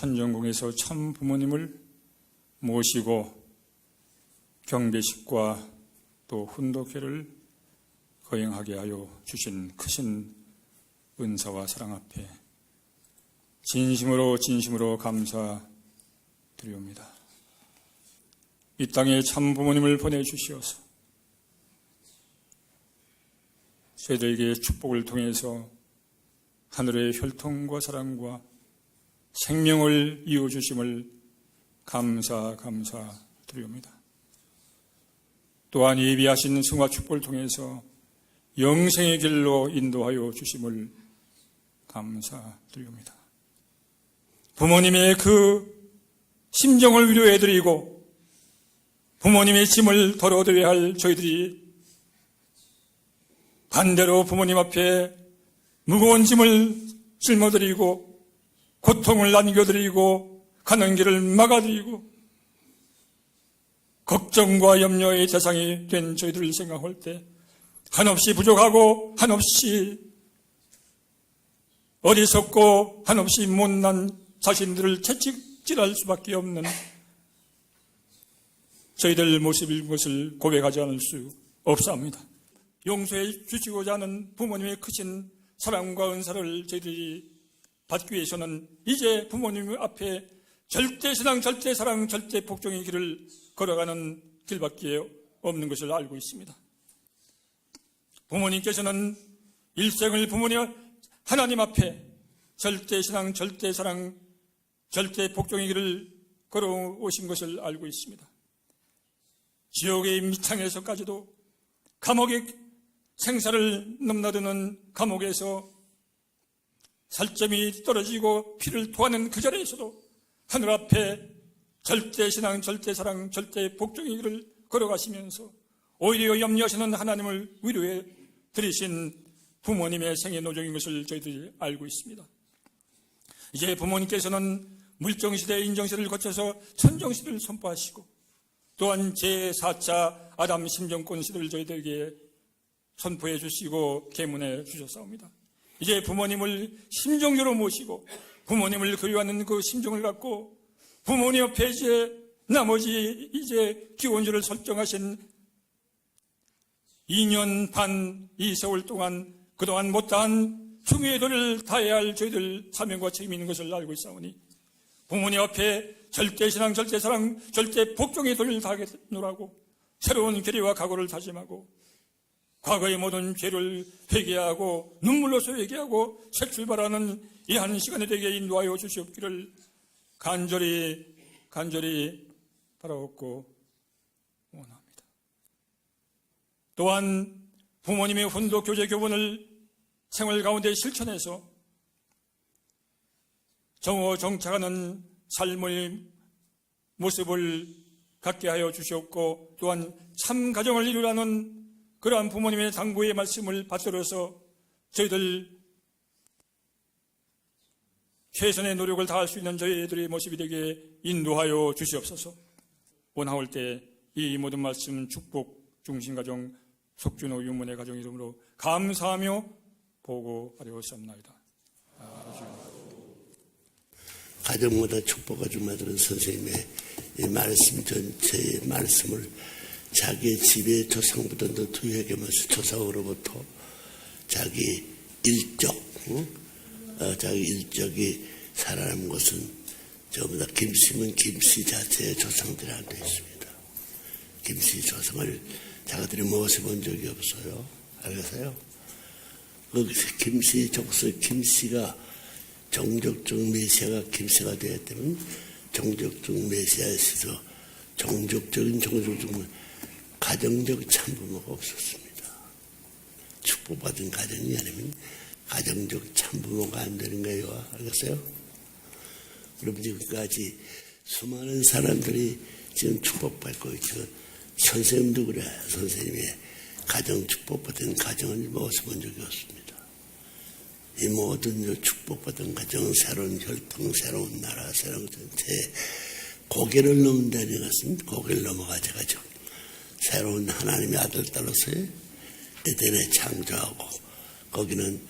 천정궁에서 참 부모님을 모시고 경배식과 또 훈독회를 거행하게 하여 주신 크신 은사와 사랑 앞에 진심으로 진심으로 감사드리옵니다. 이 땅에 참 부모님을 보내주시어서 저희들에게 축복을 통해서 하늘의 혈통과 사랑과 생명을 이어주심을 감사 감사드리옵니다. 또한 예비하신 승화 축복을 통해서 영생의 길로 인도하여 주심을 감사드립니다. 부모님의 그 심정을 위로해드리고 부모님의 짐을 덜어드려야 할 저희들이 반대로 부모님 앞에 무거운 짐을 짊어드리고 고통을 남겨드리고 가는 길을 막아드리고 걱정과 염려의 대상이 된 저희들을 생각할 때 한없이 부족하고 한없이 어리석고 한없이 못난 자신들을 채찍질할 수밖에 없는 저희들 모습인 것을 고백하지 않을 수 없사옵니다. 용서해 주시고자 하는 부모님의 크신 사랑과 은사를 저희들이 받기 위해서는 이제 부모님 앞에 절대 신앙, 절대 사랑, 절대 복종의 길을 걸어가는 길밖에 없는 것을 알고 있습니다. 부모님께서는 일생을 부모님 하나님 앞에 절대 신앙, 절대 사랑, 절대 복종의 길을 걸어오신 것을 알고 있습니다. 지옥의 미창에서까지도 감옥의 생사를 넘나드는 감옥에서 살점이 떨어지고 피를 토하는 그 자리에서도 하늘 앞에 절대 신앙, 절대 사랑, 절대 복종의 길을 걸어가시면서 오히려 염려하시는 하나님을 위로해 드리신 부모님의 생애 노정인 것을 저희들이 알고 있습니다. 이제 부모님께서는 물정시대, 인정시대를 거쳐서 천정시대를 선포하시고 또한 제4차 아담 심정권 시대를 저희들에게 선포해 주시고 계문해 주셨사옵니다. 이제 부모님을 심정으로 모시고 부모님을 그리워하는 그 심정을 갖고 부모님 옆에 이제 나머지 이제 기원주를 설정하신 2년 반이 세월 동안 그동안 못다한 중의 도를 다해야 할 저희들 사명과 책임이 있는 것을 알고 있사오니 부모님 앞에 절대 신앙, 절대 사랑, 절대 복종의 도를 다하겠노라고 새로운 결의와 각오를 다짐하고 과거의 모든 죄를 회개하고 눈물로서 회개하고 새 출발하는 이 한 시간에 되게 인도하여 주시옵기를 간절히 간절히 바라옵고 원합니다. 또한 부모님의 훈독 교제 교본을 생활 가운데 실천해서 정오 정착하는 삶의 모습을 갖게 하여 주시옵고 또한 참 가정을 이루라는 그러한 부모님의 당부의 말씀을 받들어서 저희들 최선의 노력을 다할 수 있는 저희들의 모습이 되게 인도하여 주시옵소서. 원하올 때 이 모든 말씀 축복 중심가정 속준호 유문의 가정 이름으로 감사하며 보고하려옵나이다. 가정마다 축복을 좀 받는 선생님의 이 말씀 전체의 말씀을 자기의 집의 조상부터 두에게면서 조상으로부터 자기 일적, 응? 어, 자기 일적이 살아남은 것은 전부 다 김씨는 김씨 자체의 조상들한테 있습니다. 김씨 조상을 자기들이 모셔본 적이 없어요. 알겠어요? 그 김씨 족속 김씨가 종족적 메시아가 김씨가 되었다면 종족적 메시아에서 종족적인 종족적 가정적 참부모가 없었습니다. 축복받은 가정이 아니면 가정적 참부모가 안 되는 거예요. 알겠어요? 그럼 지금까지 수많은 사람들이 지금 축복받고 있죠. 선생님도 그래. 선생님이 가정 축복받은 가정을 모셔본 적이 없습니다. 이 모든 저 축복받은 가정은 새로운 혈통, 새로운 나라, 새로운 전체 고개를 넘는다는 것은 고개를 넘어가져가지고 새로운 하나님의 아들 딸로서의 에덴에 창조하고 거기는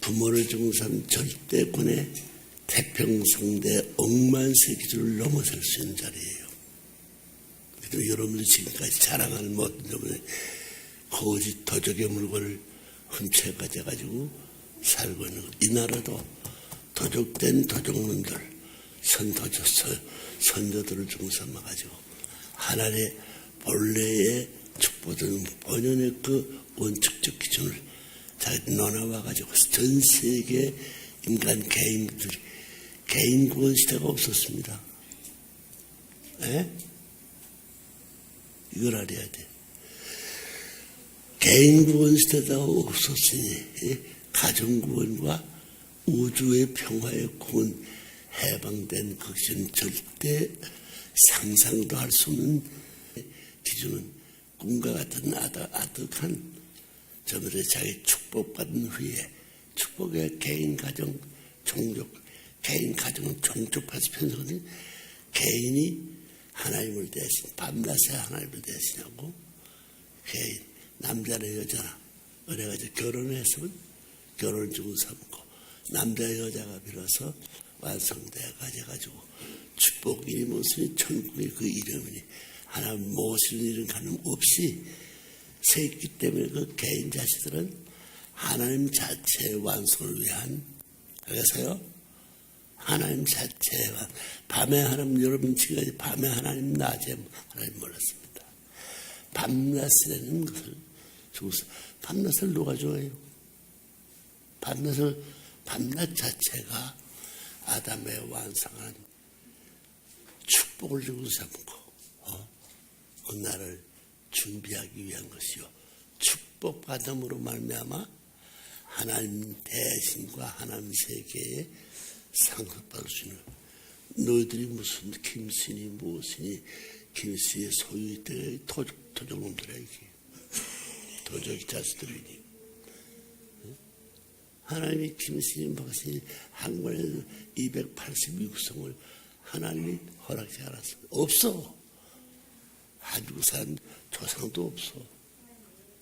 부모를 중산 절대권의 태평성대 억만세 기준을 넘어설 수 있는 자리예요. 그래도 여러분들 지금까지 자랑하는 모든 점은 거짓 도적의 물건을 훔쳐 가져가지고 살고 있는 것. 이 나라도 도적된 도적놈들, 선도적 선조들을 중삼아가지고 하나님의 본래의 축복된 본연의 그 원칙적 기준을 자기 논하와가지고 전 세계 인간 개인들이 개인 구원 시대가 없었습니다. 에? 이걸 알아야 돼. 개인 구원 시대가 없었으니 예? 가정 구원과 우주의 평화의 구원 해방된 것은 절대 상상도 할 수 없는 기준은 꿈과 같은 아득, 아득한 저들의 자기 축복받은 후에 축복의 개인 가정 종족 개인 가정은 종족파서 편성된 개인이 하나님을 대신 밤낮에 하나님을 대신하고 개인 남자나 여자나 어려가지고 결혼했으면 결혼을 주고 삼고 남자 여자가 빌어서 완성돼 가져가지고 축복이 무슨 천국의 그 이름이니 하나님 모실 일은 가능 없이 세기 때문에 그 개인 자식들은 하나님 자체의 완성을 위한 알겠어요? 하나님 자체와 밤에 하나님 여러분 지금까지 밤에 하나님 낮에 하나님 몰랐습니다. 밤낮이라는 것을 주고서 밤낮을 누가 좋아해요? 밤낮을 밤낮 자체가 아담의 완성한 축복을 주고 삼고 어? 그 날을 준비하기 위한 것이요. 축복 받음으로 말미암아 하나님 대신과 하나님 세계에 상급받을 수 있는 너희들이 무슨 김신이 무엇이니 김씨의 소유의 때 토적, 토적놈들이야 이게. 도적이 자식들이니. 하나님이 김신이 무엇이니 한 권에 286성을 하나님이 허락지 않았어 없어 한국 사람 조상도 없어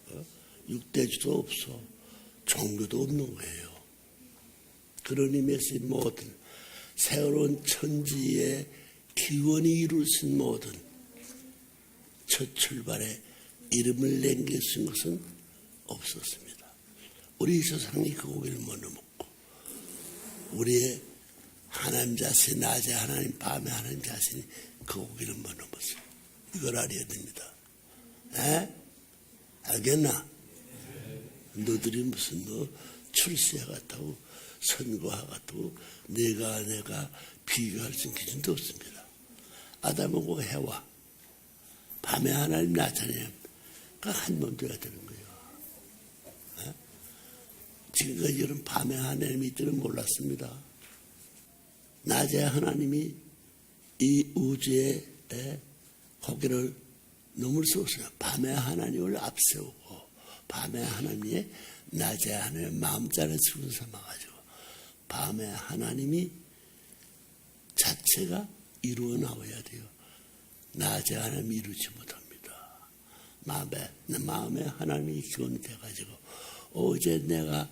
어? 육대주도 없어 종교도 없는 거예요 그런 의미에서 모든 새로운 천지의 기원이 이룰 수 있는 모든 첫 출발에 이름을 남길 것은 없었습니다. 우리 조상이 그 고기를 못 먹고 우리의 하나님 자신, 낮에 하나님, 밤에 하나님 자신이 그 고기를 못 먹었어요. 이걸 알아야 됩니다. 에? 알겠나? 너들이 무슨 너 출세 같다고 선거와 같고 내가 내가 비교할 수 있는 기준도 없습니다. 아담하고 해와 밤에 하나님 나타내면 그한 몸줘야 되는 거예요. 에? 지금까지 여러분 밤에 하나님이 있지는 몰랐습니다. 낮에 하나님이 이 우주의 고개를 넘을 수 없어요. 밤에 하나님을 앞세우고 밤에 하나님의 낮에 하나님의 마음자를 주고 삼아가지고 밤에 하나님이 자체가 이루어 나와야 돼요. 낮에 하나님 이루지 못합니다. 마음에, 내 마음에 하나님이 기원이 돼가지고 어제 내가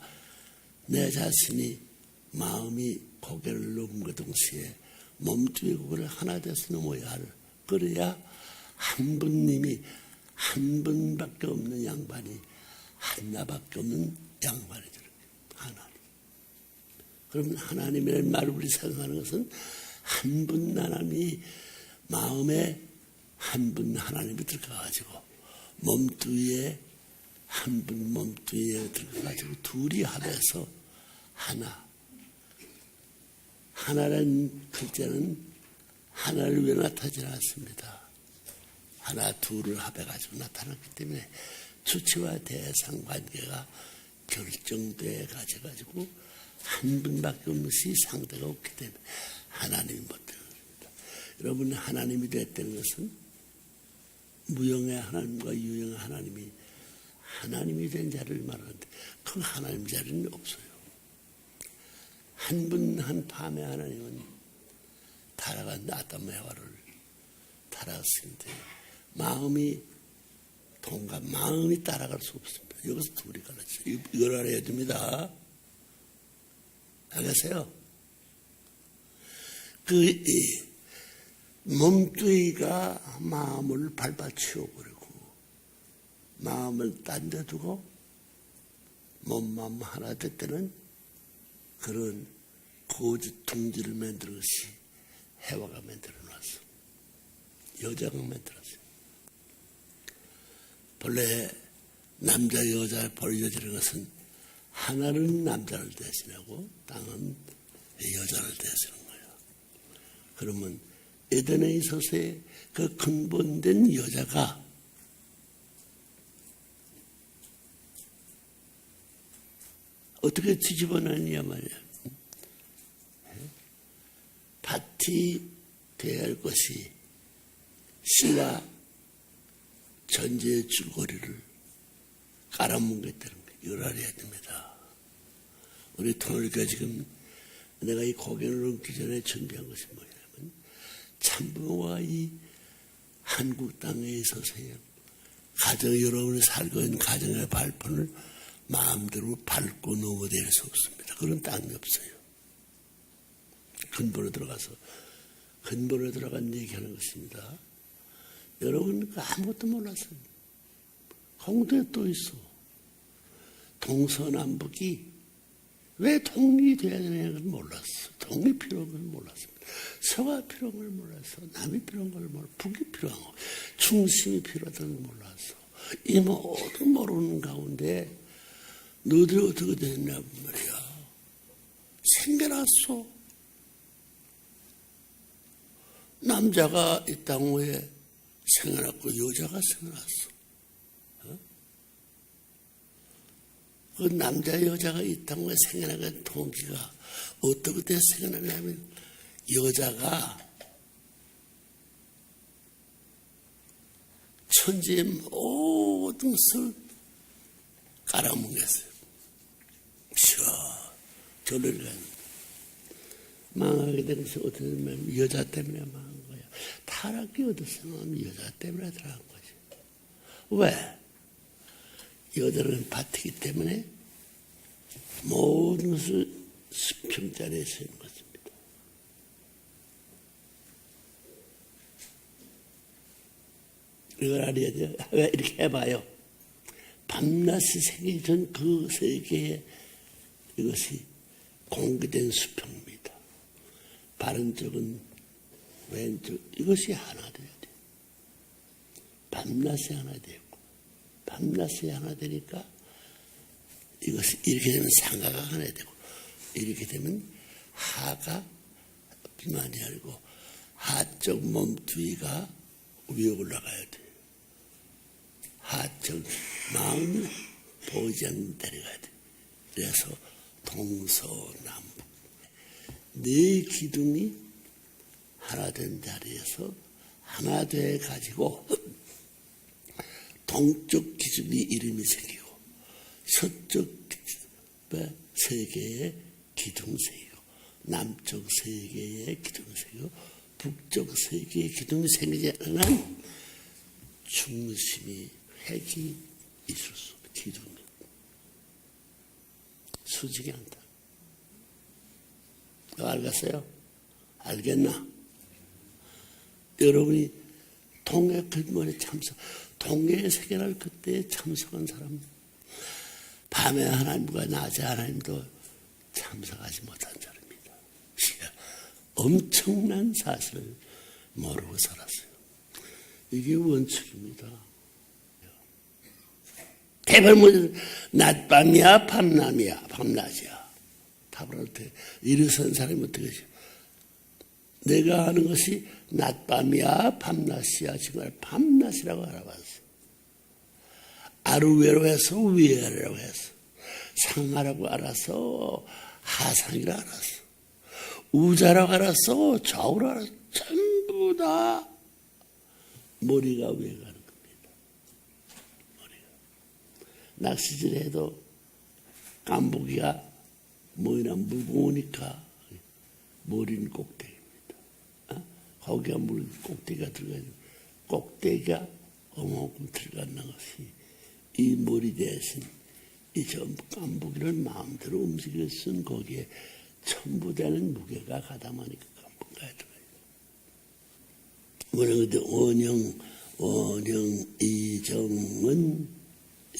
내 자신이 마음이 고개를 넘은 그 동시에 몸뚱이 그걸 하나 돼서 넘어야 할. 그래야 한 분님이 한 분밖에 없는 양반이 하나밖에 없는 양반이 거예요. 하나님. 그러면 하나님이라는 말을 우리 생각하는 것은 한 분 하나님이 마음에 한 분 하나님이 들어가가지고 몸뚱이에 한 분 몸뚱이에 들어가가지고 둘이 합해서 하나. 하나라는 글자는 하나를 왜 나타나지 않습니다. 하나, 둘을 합해가지고 나타났기 때문에 주체와 대상 관계가 결정돼 가지고 한 분밖에 없는 것이 상대가 없기 때문에 하나님이 못 되는 겁니다. 여러분 하나님이 됐다는 것은 무형의 하나님과 유형의 하나님이 하나님이 된 자를 말하는데 그 하나님 자리는 없어요. 한 분 한 밤에 하나님은 타락한 아담 해와를 타락했는데 마음이 동감 마음이 따라갈 수 없습니다. 여기서 둘이 갈라져. 이걸 알아야 됩니다. 알겠어요? 그, 이, 몸뚱이가 마음을 밟아치워버리고, 마음을 딴 데 두고, 몸만 하나 될 때는 그런 고지 둥지를 것이 해와가 만들어 놨어. 여자가 만들었어. 본래 남자 여자 벌려지는 것은 하나는 남자를 대신하고 땅은 여자를 대신하는 거예요. 그러면 에덴에 있어서의 그 근본된 여자가 어떻게 뒤집어내냐 말이야. 밭이 되어야 할 것이 씨와 전제의 줄거리를 깔아뭉갰다는 거예요. 알아야 됩니다. 우리 토요일까 지금 내가 이 고개를 얹기 전에 준비한 것이 뭐냐면 참부와 이 한국 땅에 있어서요. 가정 여러분이 살고 있는 가정의 발판을 마음대로 밟고 넘어댈 수 없습니다. 그런 땅이 없어요. 근본에 들어가서 근본에 들어간 얘기하는 것입니다. 여러분 그 아무것도 몰랐어요. 홍도에 또 있어. 동서남북이 왜 통일이 돼야 되냐는 걸 몰랐어. 동이 필요한 걸 몰랐습니다. 서가 필요한 걸 몰랐어. 남이 필요한 걸 몰랐어. 북이 필요한 거. 중심이 필요하다는 걸 몰랐어. 이 모든 모르는 가운데 너희들이 어떻게 됐냐 말이야. 생겨났어. 남자가 이 땅 위에 생겨났고 여자가 생겨났어. 어? 그 남자 여자가 이땅 위에 생겨나는 동기가 어떻게 생겨나냐면 여자가 천지의 모든 것을 깔아뭉갰어요. 쉬어. 절을 가는 망하게 된 것이 어떻게 되면 여자 때문에 거야. 타락이 어디서 나면 여자 때문에 들어간 거지. 왜? 여자는 밭이기 때문에 모든 것을 수평자리에 쓰는 것입니다. 이걸 알아야 돼요. 왜 이렇게 해봐요. 밤낮이 생기기 전그 세계에 이것이 공개된 수평입니다. 바른 쪽은 왼쪽 이것이 하나 돼야 돼. 밤낮이 하나 되고 밤낮이 하나 되니까 이것이 이렇게 되면 상가가 하나 되고 이렇게 되면 하가 비만이 아니고 하쪽 몸뚱이가 위에 올라가야 돼. 하쪽 마음이 보장 내려가야 돼. 그래서 동서남북 네 기둥이 하나 된 자리에서 하나 돼 가지고 동쪽 기둥이 이름이 생기고 서쪽 기둥에 세 개의 기둥생이고 남쪽 세 개의 기둥생이고 북쪽 세 개의 기둥이 생기지 않은 중심이 핵이 있을 수 없다. 기둥이 수직이 않다. 알겠어요? 알겠나? 여러분이 동해 글머리 참석, 동해의 세계를 그때 참석한 사람, 밤에 하나님과 낮에 하나님도 참석하지 못한 사람입니다. 엄청난 사실을 모르고 살았어요. 이게 원칙입니다. 대발문 낮밤이야 밤낮이야 밤낮이야 답을 할때 일어선 사람이 어떻게 하죠? 내가 하는 것이 낮밤이야 밤낮이야 정말 밤낮이라고 알아봤어. 아루웨로 해서 위에라고 해서 상하라고 알아서 하상이라 알았어. 우자라고 알았어 좌우라 알았어. 전부 다 머리가 위에 가는 겁니다. 머리가. 낚시질 해도 깐보기가 뭐이나 무거우니까 머리는. 어? 거기가 물 꼭대기가 들어가요. 꼭대기가 어마어마큼 들어가는 것이 이 머리 대신 이저 깐보기를 마음대로 움직일 쓴 거기에 첨부되는 무게가 가담하니까 깐보기가 들어가요. 뭐냐 근데 원형 원형 이정은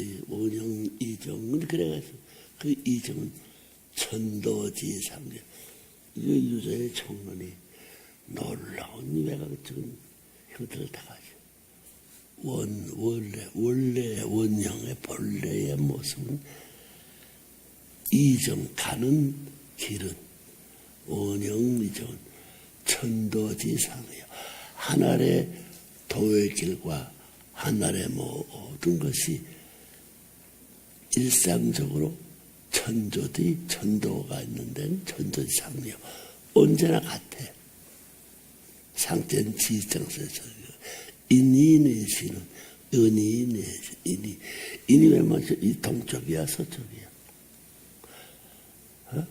이 원형 이정은 그래가지고 그 이정은 천도지상제 이 유저의 청론이 놀라운 외곽적인 형태를 다가죠. 원 원래 원래 원형의 본래의 모습은 이정 가는 길은 원형 이정은 천도지상이요. 하늘의 도의 길과 하늘의 모든 것이 일상적으로 천조지 천도가 있는 데는 천조지 상이요. 언제나 같아. 상전 지정서에서 인이 내시는 은이 내시 인이 인이 왜 먼저 이 동쪽이야 서쪽이야. 어?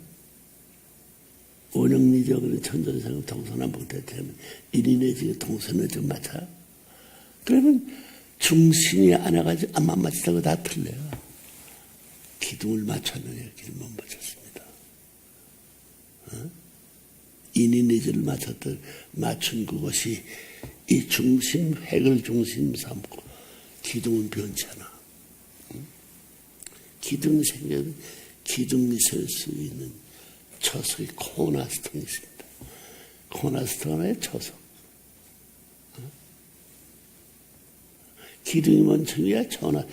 원형리적으로 천전상 동서남북 대체하면 인이 내지 동서는 좀 맞아. 그러면 중심이 안 와가지고 안만 맞추다고 다 틀려요. 기둥을 맞췄느냐 기둥 못 맞췄습니다. 어? 인이 내지를 맞췄던 맞춘 그것이 이 중심 핵을 중심 삼고 기둥은 변치 않아. 응? 기둥 생겨도 기둥이 설 수 있는 초석이 코나스톤이 있습니다. 코나스톤의 초석. 어? 기둥이 먼저이야 초나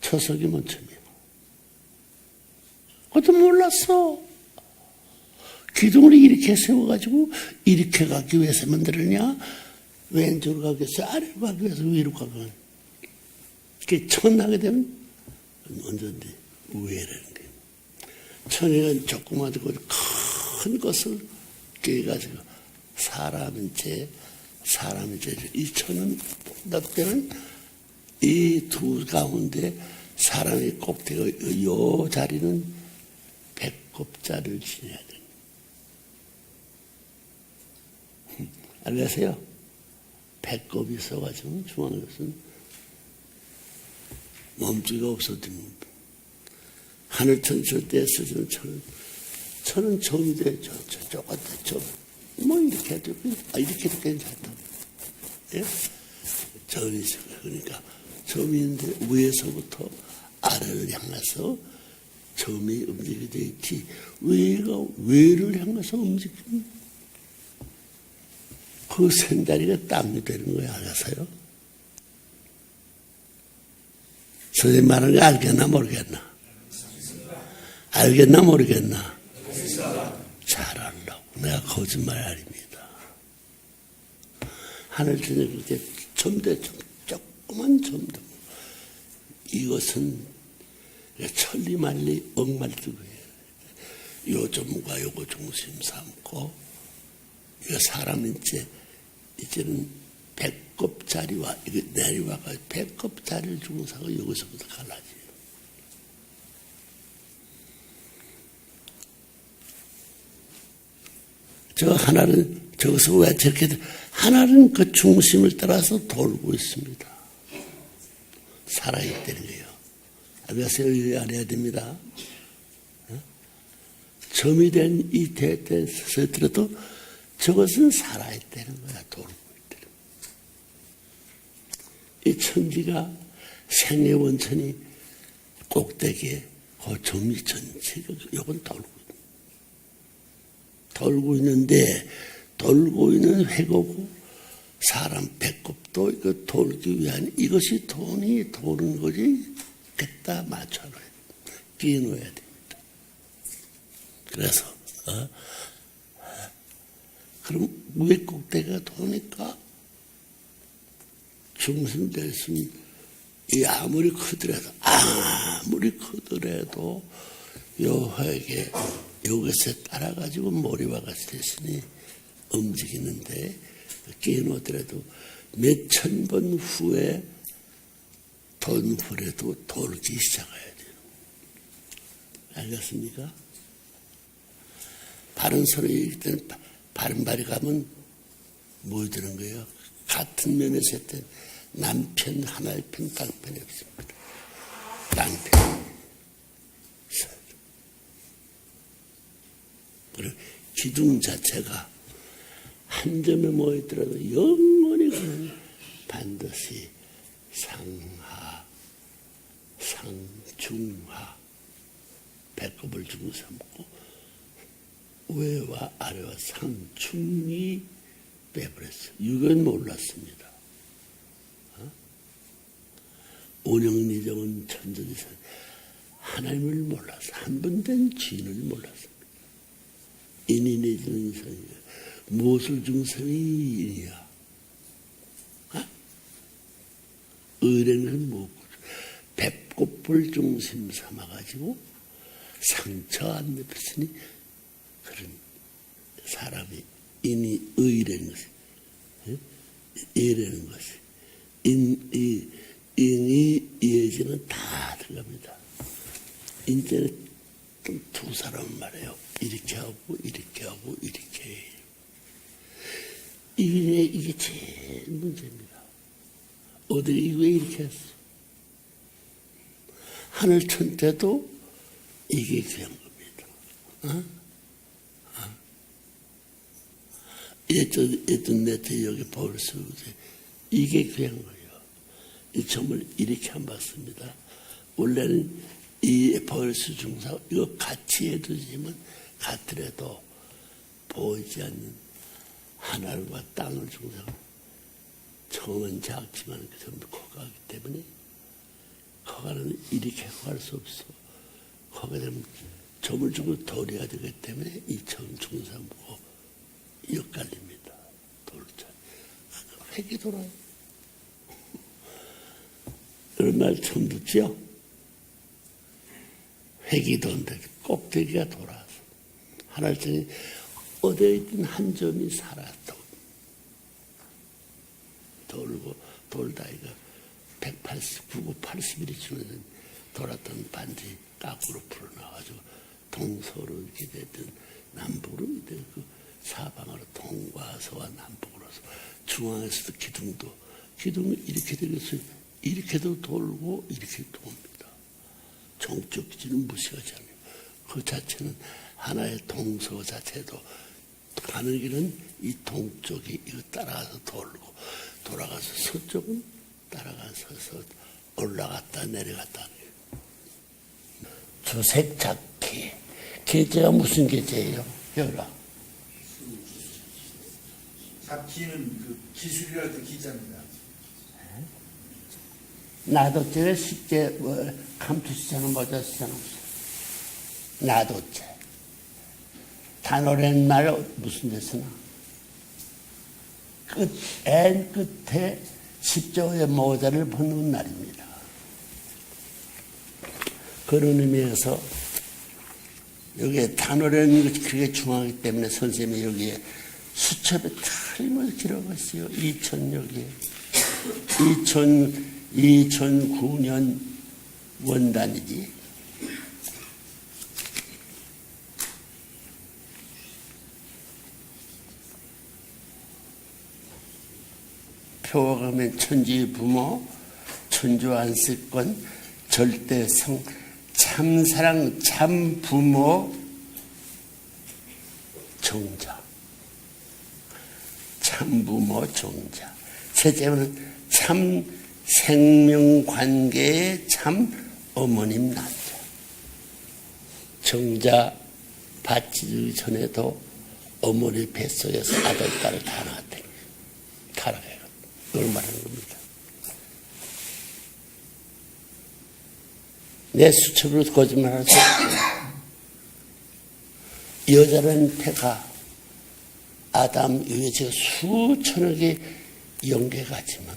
초석이 먼저이야. 그것도 몰랐어. 기둥을 이렇게 세워가지고 이렇게 가기 위해서 만들었냐? 왼쪽으로 가기 위해서 아래로 가기 위해서 위로 가기 위해서. 이렇게 천하게 되면 언제든지 우회라는 거예요. 천에는 조그마하고 큰 것을 깨가지고 사람인 채, 사람인 채. 이 천은 본다 때는 이 두 가운데 사람의 꼭대기, 요 자리는 배꼽자를 지내야 됩 알겠어요? 배꼽이 있어가지고 중요한 것은 몸뚱이가 없어지면 하늘천 절대 쓰지는 천은 천은 점이 돼, 저, 저, 저, 같아, 점. 뭐 이렇게 해도, 아, 이렇게 해도 괜찮다. 예? 점이 있어. 그러니까 있는데 위에서부터 아래를 향해서 점이 있지. 위가 위를 향해서 움직이면 그 생다리가 땀이 되는 거야, 알아서요? 선생님 말하는 거 알겠나, 모르겠나? 알겠나, 모르겠나? 잘 알라고. 내가 거짓말 아닙니다. 하늘 중에 그렇게 점대, 점, 조그만 점도. 이것은 천리말리 억말뜨고예요. 요 점과 요거 중심 삼고, 이거 사람인체 이제는 배꼽자리와 이거 내리와가 배꼽자리를 중사고 여기서부터 갈라져요. 저 하나는 저기서 왜 저렇게 하나는 그 중심을 따라서 돌고 있습니다. 살아있다는 거예요. 알겠어요? 이해 안 해야 됩니다. 어? 점이 된 이 대대에서 들어도 저것은 살아있다는 거야. 돌고 있다는 거야. 이 천지가 생의 원천이 꼭대기에 그 정리 전체가 요건 돌고 돌고 있는데 돌고 있는 회고고 사람 배꼽도 이거 돌기 위한 이것이 돈이 도는 거지 갖다 맞춰놔야 돼. 끼워놓아야 됩니다. 그래서 어? 그럼 왜 꼭대기가 도니까 중심 됐으면 이 아무리 크더라도 아무리 크더라도 요 회계 요것에 따라 가지고 머리와 같이 됐으니 움직이는데 끼놓더라도 몇 천 번 후에 돈 후에도 돌기 시작해야 돼요. 알겠습니까? 바른 소리 읽을 때는 바- 바른 발이 가면 뭐 되는 거예요? 같은 면에서 했던 남편 하나의 편 땅편이 없습니다. 땅편. 그리고 기둥 자체가 한 점에 모였더라도 영원히 그는 반드시 상하, 상중하, 배꼽을 주고 삼고 위와 아래와 상중이 빼버렸어요. 이건 몰랐습니다. 어? 운영리정은 천전에서 하나님을 몰라서 한 번된 지인을 몰랐습니다. 인이 내지는 성이야. 무엇을 인이야? 어? 의뢰는 뭐고 배꼽을 중심 삼아가지고 상처 안 입혔으니 그런 사람이 인이 의라는 것이 예? 이라는 것이 인, 이, 인이 이해지는 다 들어갑니다. 인제는 두 사람 말해요. 이렇게 하고 이렇게 하고 이렇게. 이게, 이게 제일 문제입니다. 어디 왜 이렇게 했어? 하늘 천태도 이게 귀한 겁니다. 어? 어떤, 어떤 내태 여기 벌써 이게 귀한 거예요. 이 점을 이렇게 안 봤습니다. 원래는 이 벌스 중사 이거 같이 해두지만 같더라도 보이지 않는 하늘과 땅을 중사 처음은 작지만 그 전부 커가기 때문에 커가는 이렇게 커갈 수 없어. 커가 되면 점을 주고 돌려야 되기 때문에 이처음 중사무고 엇갈립니다. 돌자. 획이 돌아요. 이런 말 처음 듣죠? 획이 돈다. 꼭대기가 돌아서. 하나님이 어디에 있든 한 점이 살았다. 돌고 돌다이가 180, 9, 80일이 지나는 돌았던 반지 까꾸로 풀어나가지고 동서로 이렇게 됐던 남북으로 이렇게 그 사방으로 동과 서와 남북으로서 중앙에서도 기둥도 기둥이 이렇게 되겠어요. 이렇게도 돌고 이렇게 돕니다. 종적 기준은 무시하지 않아요. 그 자체는 하나의 동서 자체도 가는 길은 이 동쪽이 이거 따라가서 돌고 돌아가서 서쪽은 따라가서 올라갔다 내려갔다 주색 잡기 계제가 무슨 계제예요? 열아 잡기는 그 기술이라도 그 기자입니다. 나도 제 쉽게 뭐 감투 쓰잖아 모자 쓰잖아 나도 제 단오랜 말 무슨 데 쓰나 끝, 앤 끝에 십조의 모자를 벗는 날입니다. 그런 의미에서 여기에 것이 그게 중요하기 때문에 선생님이 여기에 수첩에 틀 림을 기록했어요. 2000 여기에. 2000, 2009년 원단이지. 표가면 천지 부모, 천주 안식권, 절대성, 참사랑, 참부모, 정자. 참부모, 정자. 셋째는 참 생명관계에 참 어머님 낳자. 정자 받치기 전에도 어머니 뱃속에서 아들, 딸을 다 낳았대. 타락해요. 그걸 말하는 겁니다. 내 수첩으로 거짓말할 수 없어요. 여자는 태가 아담 제가 수천억의 영계가 있지만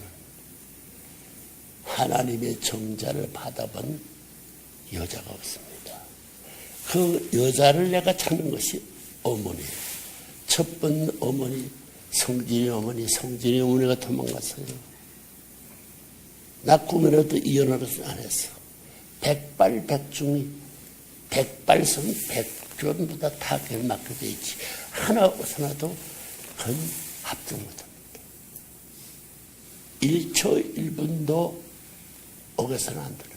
하나님의 정자를 받아본 여자가 없습니다. 그 여자를 내가 찾는 것이 어머니예요. 첫번 어머니 성진이 어머니 성진이 어머니가 도망갔어요. 나 꿈에라도 이혼을 안 했어. 백발백중이 백발성 백 전보다 다 결맞게 돼 있지. 하나 하나도 건 합정 못합니다. 1초 1분도 옥에서는 안 들어.